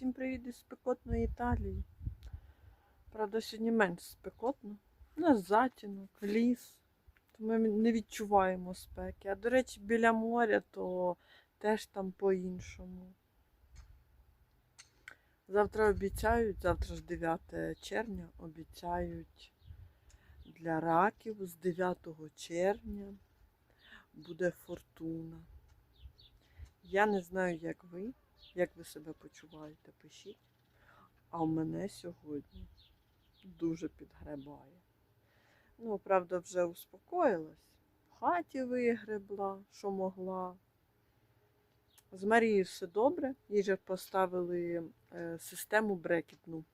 Всім привіт із спекотної Італії. Правда, сьогодні менш спекотно. У нас затінок, ліс. Ми не відчуваємо спеки. А до речі, біля моря, то теж там по-іншому. Завтра обіцяють, завтра ж 9 червня, обіцяють для раків з 9 червня буде фортуна. Я не знаю, як ви, як ви себе почуваєте, пишіть. А в мене сьогодні дуже підгребає. Ну, правда, вже успокоїлась. В хаті вигребла, що могла. З Марією все добре. Їй же поставили е, систему брекетну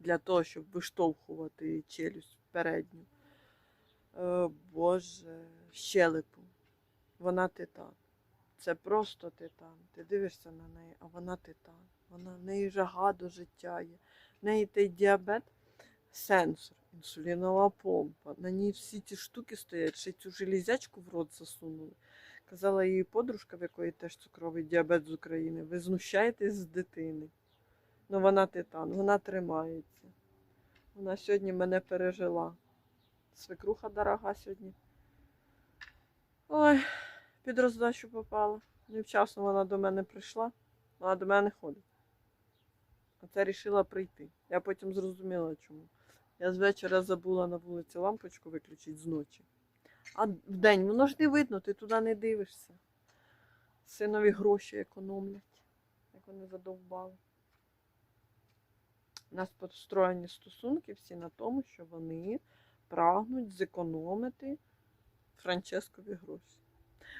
для того, щоб виштовхувати челюсть передню. Е, Боже, щелепу. Вона титан. Це просто титан. Ти дивишся на неї, а вона титан. Вона в неї жага до життя є. В неї той діабет, сенсор, інсулінова помпа. На ній всі ці штуки стоять, ще цю железячку в рот засунули. Казала її подружка, в якої теж цукровий діабет з України. Ви знущаєтесь з дитини. Ну вона титан, вона тримається. Вона сьогодні мене пережила. Свекруха дорога сьогодні. Ой, під роздачу попала. Невчасно вона до мене прийшла, вона до мене ходить. А це рішила прийти. Я потім зрозуміла, чому. Я з вечора забула на вулиці лампочку виключити з ночі. А вдень воно ж не видно, ти туди не дивишся. Синові гроші економлять, як вони задовбали. У нас построєні стосунки всі на тому, що вони прагнуть зекономити Франческові гроші.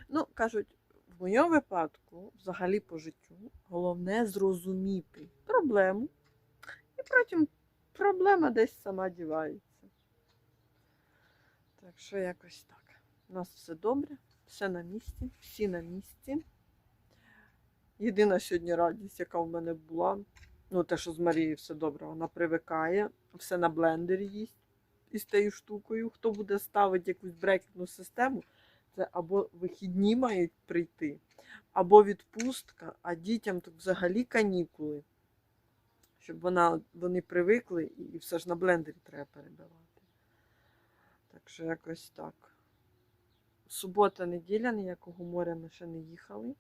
Ну, кажуть, в моєму випадку, взагалі по життю, головне зрозуміти проблему. І потім проблема десь сама дівається. Так що якось так. У нас все добре, все на місці, всі на місці. Єдина сьогодні радість, яка в мене була, ну те, що з Марією все добре, вона привикає, все на блендері їсть із тією штукою. Хто буде ставити якусь брекетну систему, це або вихідні мають прийти, або відпустка, а дітям тут взагалі канікули. Щоб вона, вони привикли і все ж на блендері треба перебивати. Так що якось так. Субота, неділя, ніякого моря ми ще не їхали.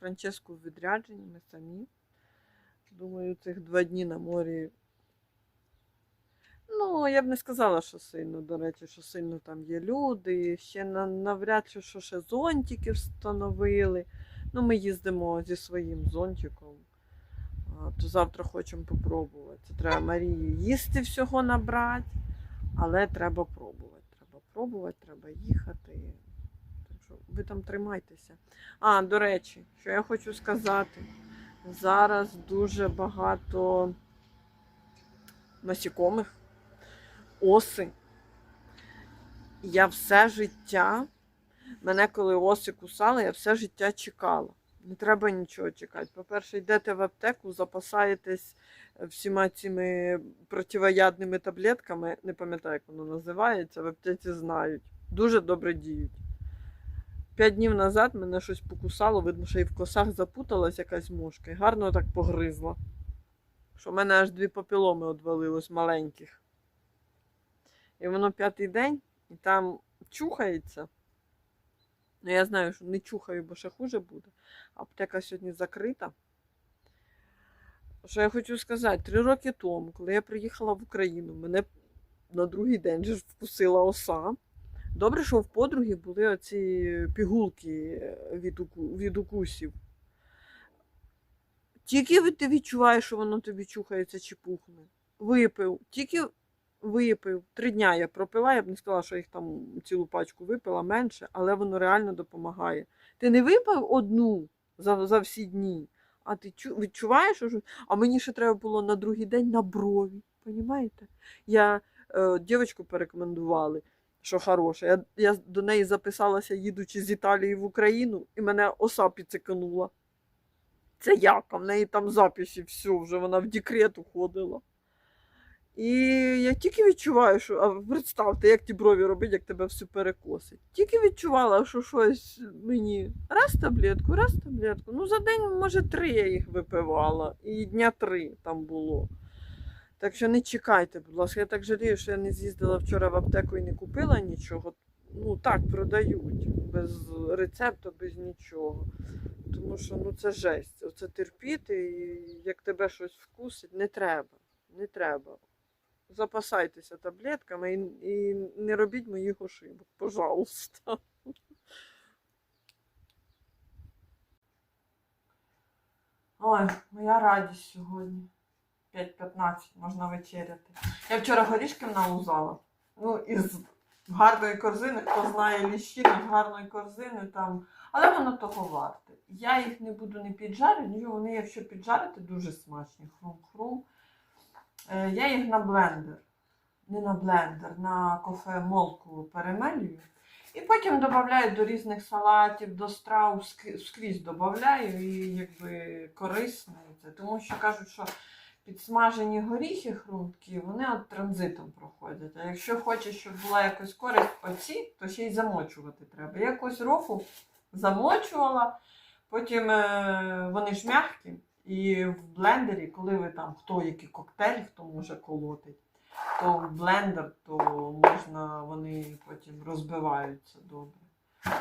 Франческу в відрядженні, ми самі. Думаю, цих два дні на морі. Ну, я б не сказала, що сильно, до речі, що сильно там є люди. Ще навряд чи що ще зонтики встановили. Ну, ми їздимо зі своїм зонтиком. То завтра хочемо попробувати. Треба Марії їсти всього набрати, але треба пробувати. Треба пробувати, треба їхати. Так що ви там тримайтеся. А, до речі, що я хочу сказати. Зараз дуже багато насікомих, оси. Я все життя, мене коли оси кусали, я все життя чекала. Не треба нічого чекати. По-перше, йдете в аптеку, запасаєтесь всіма цими противоядними таблетками, не пам'ятаю, як воно називається, в аптеці знають. Дуже добре діють. П'ять днів назад мене щось покусало, видно, що і в косах запуталась якась мошка і гарно так погризла. Що в мене аж дві папіломи одвалилось маленьких. І воно п'ятий день, і там чухається. Ну, я знаю, що не чухаю, бо ще хуже буде. Аптека сьогодні закрита. Що я хочу сказати, три роки тому, коли я приїхала в Україну, мене на другий день же ж вкусила оса. Добре, що в подруги були оці пігулки від, уку- від укусів. Тільки ти відчуваєш, що воно тобі чухається чи пухне. Випив, тільки випив. Три дня я пропила, я б не сказала, що їх там цілу пачку випила менше, але воно реально допомагає. Ти не випив одну за, за всі дні, а ти чу- відчуваєш, що. А мені ще треба було на другий день на брові. Понімаєте? Я е, дівчинку порекомендували що хороше. Я, я до неї записалася, їдучи з Італії в Україну, і мене оса підциканула. Це як? А в неї там записі, все, вже вона в декрет уходила. І я тільки відчуваю, що а представте, як ті брові робить, як тебе все перекосить. Тільки відчувала, що щось мені раз таблетку, раз таблетку. Ну за день, може, три я їх випивала, і дня три там було. Так що не чекайте, будь ласка. Я так жалію, що я не з'їздила вчора в аптеку і не купила нічого. Ну так, продають без рецепту, без нічого. Тому що ну це жесть. Оце терпіти, і як тебе щось вкусить, не треба. Не треба. Запасайтеся таблетками і, і не робіть моїх ошибок, пожалуйста. Ой, моя радість сьогодні. 5.15 можна вечеряти. Я вчора горішків налузала. Ну, із гарної корзини, хто знає ліщини з гарної корзини там. Але воно того варте. Я їх не буду не піджарити, вони, якщо піджарити, дуже смачні. Хрум-хрум. Е, Я їх на блендер. Не на блендер, на кофемолку перемелюю. І потім додаю до різних салатів, до страв, скрі- скрізь додаю і якби корисно. Тому що кажуть, що підсмажені горіхи хрумткі, вони от транзитом проходять. А якщо хочеш, щоб була якась користь оці, то ще й замочувати треба. Я якусь рофу замочувала, потім е, вони ж м'які. І в блендері, коли ви там хто який коктейль, хто може колотить, то в блендер, то можна, вони потім розбиваються добре.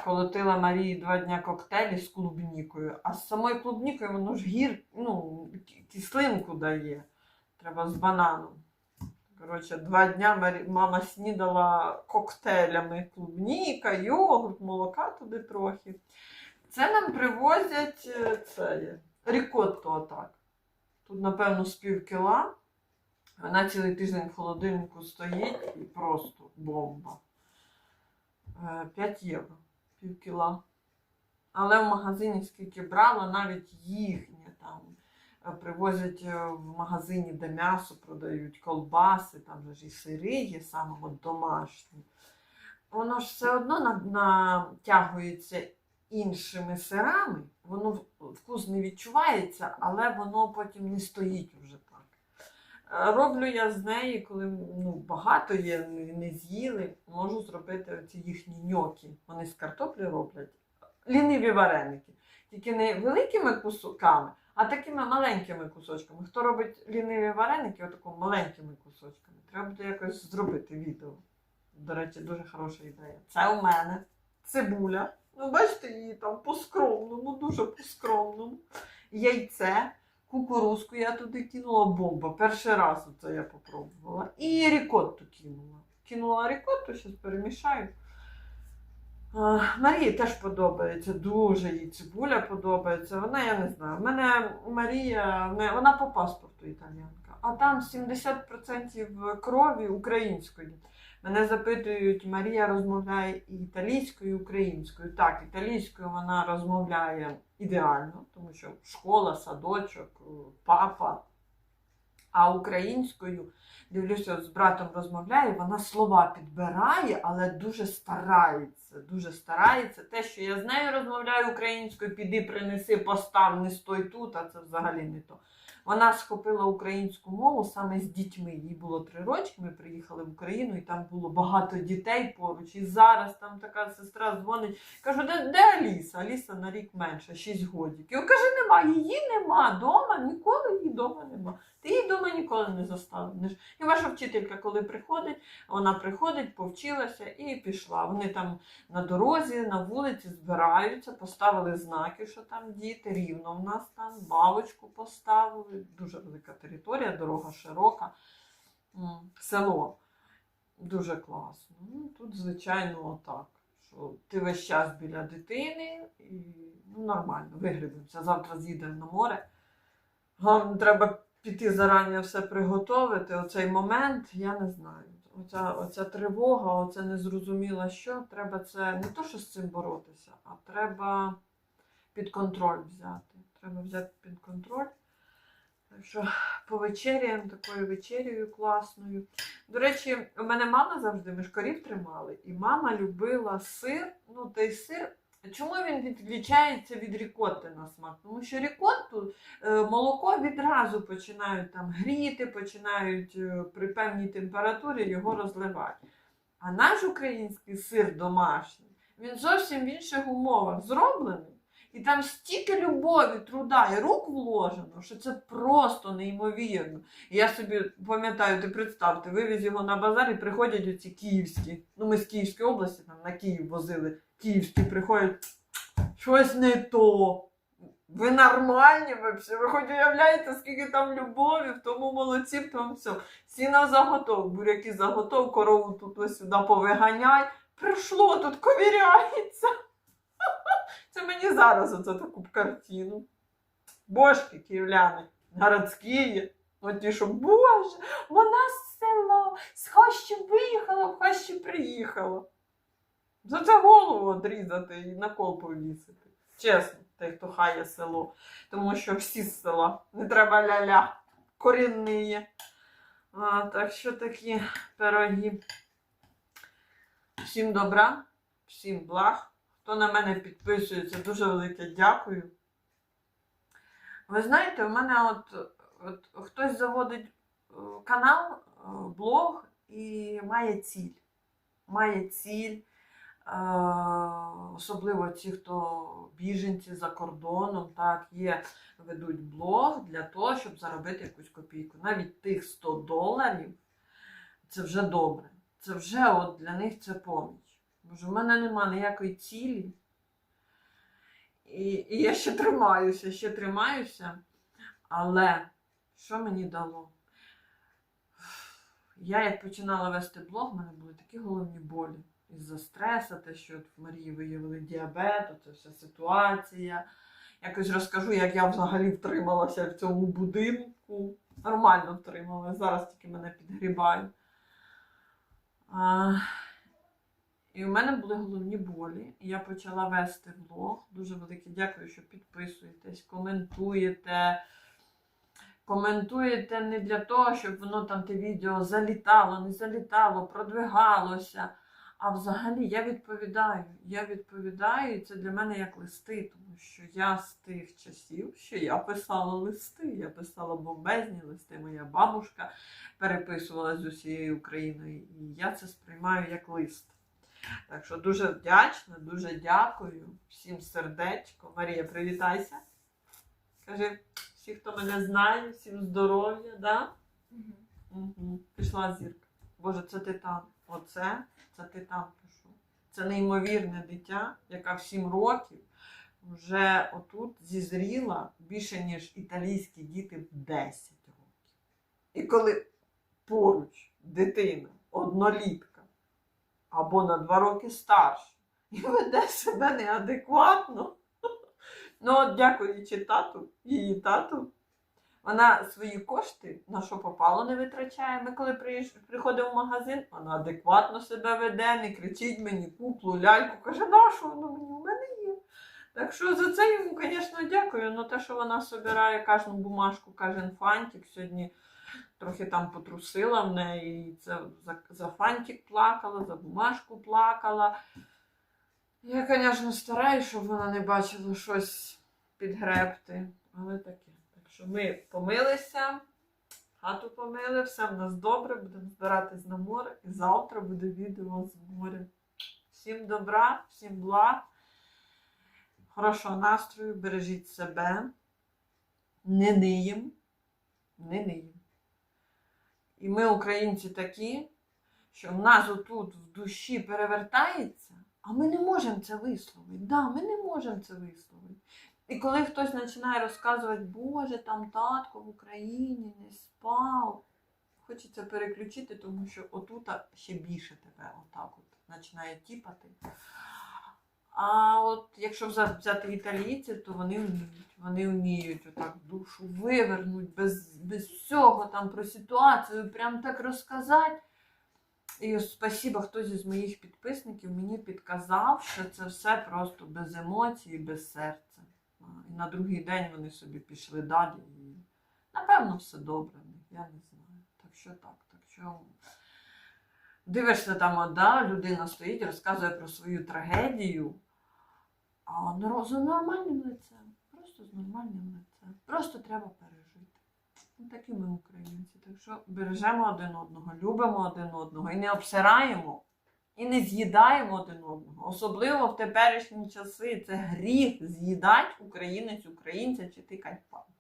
Колотила Марії два дня коктейлі з клубнікою, а з самою клубнікою воно ж гір, ну, кислинку дає. Треба з бананом. Коротше, два дня мама снідала коктейлями клубніка, йогурт, молока туди трохи. Це нам привозять е, це, є, рікотту отак. Тут, напевно, з пів кіла. Вона цілий тиждень в холодильнику стоїть і просто бомба. 5 євро, пів кіла. Але в магазині скільки брала, навіть їхнє там е, привозять е, в магазині, де м'ясо продають, колбаси, там же ж і сири є саме домашні. Воно ж все одно натягується іншими сирами, воно вкус не відчувається, але воно потім не стоїть вже так. Е, Роблю я з неї, коли ну, багато є, не з'їли, можу зробити оці їхні ньокі. Вони з картоплі роблять. Ліниві вареники. Тільки не великими кусоками, а такими маленькими кусочками. Хто робить ліниві вареники, отакими маленькими кусочками. Треба буде якось зробити відео. До речі, дуже хороша ідея. Це у мене цибуля. Ну, бачите, її там по-скромному, дуже по-скромному. Яйце, кукурузку я туди кинула бомба. Перший раз це я попробувала. І рікотту кинула. Кинула рікотту, зараз перемішаю. Марії теж подобається, дуже їй цибуля подобається. Вона, я не знаю. В мене Марія, вона по паспорту італіянка, а там 70% крові української. Мене запитують, Марія розмовляє і італійською, і українською. Так, італійською вона розмовляє ідеально, тому що школа, садочок, папа. А українською, дивлюся, з братом розмовляє, вона слова підбирає, але дуже старається. Дуже старається. Те, що я з нею розмовляю українською, піди, принеси, постав, не стой тут, а це взагалі не то. Вона схопила українську мову саме з дітьми. Їй було три рочки. Ми приїхали в Україну, і там було багато дітей поруч. І зараз там така сестра дзвонить. Кажу, де, де Аліса? Аліса на рік менше, 6 годів. Я каже, нема, її нема дома, ніколи її дома нема. Ти її дома ніколи не застанеш. І ваша вчителька, коли приходить, вона приходить, повчилася і пішла. Вони там на дорозі, на вулиці збираються, поставили знаки, що там діти, рівно в нас там, балочку поставили. Дуже велика територія, дорога широка, село. Дуже класно. Ну, тут, звичайно, отак. Що ти весь час біля дитини і ну, нормально, вигрібемося. Завтра з'їдемо на море. Головне, треба піти зарані все приготувати. Оцей момент, я не знаю. Оця, оця тривога, оце незрозуміло що. Треба це не то, що з цим боротися, а треба під контроль взяти. Треба взяти під контроль. Що повечеряємо такою вечерею класною. До речі, у мене мама завжди ми ж корів тримали, і мама любила сир. Ну, той сир Чому він відрізняється від рікотти на смак? Тому що рікотту е, молоко відразу починають там гріти, починають е, при певній температурі його розливати. А наш український сир домашній, він зовсім в інших умовах зроблений. І там стільки любові, труда і рук вложено, що це просто неймовірно. Я собі пам'ятаю, ти представ, ти вивіз його на базар і приходять оці київські. Ну, ми з Київської області там на Київ возили. Київські приходять, щось не то. Ви нормальні взагалі? Ви хоч уявляєте, скільки там любові в тому молоці, в тому все. Сіна заготов, буряки заготов, корову тут ось сюди повиганяй. Прийшло, тут ковіряється. Це мені зараз оце таку картину. Божки київляни, городські. От ті, що, Боже, вона з села, з хащі виїхала, в хащі приїхала. За це голову одрізати і на кол повісити. Чесно, той, хто хає село. Тому що всі з села. Не треба ля-ля. Корінні. А, так що такі пироги. Всім добра, всім благ. Хто на мене підписується, дуже велике дякую. Ви знаєте, у мене от, от хтось заводить е, канал, е, блог і має ціль. Має ціль. Е, Особливо ті, хто біженці за кордоном, так, є, ведуть блог для того, щоб заробити якусь копійку. Навіть тих 100 доларів це вже добре. Це вже от для них це поміч. Боже, в мене нема ніякої цілі. І, і я ще тримаюся, ще тримаюся. Але що мені дало? Я як починала вести блог, в мене були такі головні болі із-за стресу, те, що в Марії виявили діабет, це вся ситуація. Якось розкажу, як я взагалі втрималася в цьому будинку. Нормально втримала. Зараз тільки мене підгрібають. І у мене були головні болі. Я почала вести влог. Дуже велике дякую, що підписуєтесь, коментуєте. Коментуєте не для того, щоб воно там те відео залітало, не залітало, продвигалося. А взагалі я відповідаю. Я відповідаю, і це для мене як листи, тому що я з тих часів, що я писала листи. Я писала бомбезні листи. Моя бабушка переписувала з усією Україною, і я це сприймаю як лист. Так що дуже вдячна, дуже дякую всім сердечко. Марія, привітайся. Кажи всі, хто мене знає, всім здоров'я, да? Угу. Пішла зірка. Боже, це титан. Оце це титан пишу. Це неймовірне дитя, яка в 7 років вже отут зізріла більше, ніж італійські діти в 10 років. І коли поруч дитина, однолітка або на 2 роки старша, і веде себе неадекватно. Ну, от дякуючи тату, її тату, вона свої кошти на що попало не витрачає. Ми коли приходимо в магазин, вона адекватно себе веде, не кричить мені куплю, ляльку, каже, на що воно мені у мене є. Так що за це йому, звісно, дякую. Ну те, що вона собирає кожну бумажку, кожен фантик. Сьогодні трохи там потрусила в неї. Це за, за фантик плакала, за бумажку плакала. Я, звісно, стараюсь, щоб вона не бачила щось підгребти, але таке. Так що ми помилися, хату помили, все в нас добре, будемо збиратись на море. І завтра буде відео з моря. Всім добра, всім благ, хорошого настрою, бережіть себе, не ниєм, не ниєм. І ми, українці, такі, що в нас отут в душі перевертається, а ми не можемо це висловити. Да, ми не можемо це висловити. І коли хтось починає розказувати, Боже, там татко в Україні не спав, хочеться переключити, тому що отута ще більше тебе отак от починає тіпати. А от якщо взяти італійців, то вони вміють. Вони вміють отак душу вивернути без, без всього там про ситуацію, прям так розказати. І спасіба, хтось із моїх підписників мені підказав, що це все просто без емоцій, без серця. І на другий день вони собі пішли далі. Напевно все добре. Я не знаю. Так що так, так що. Дивишся там, да, людина стоїть, розказує про свою трагедію. А он з нормальним лицем. Просто з нормальним лицем. Просто треба пережити. Ну, такі ми українці. Так що бережемо один одного, любимо один одного і не обсираємо, і не з'їдаємо один одного. Особливо в теперішні часи це гріх з'їдати українець українця чи тикать пальцем.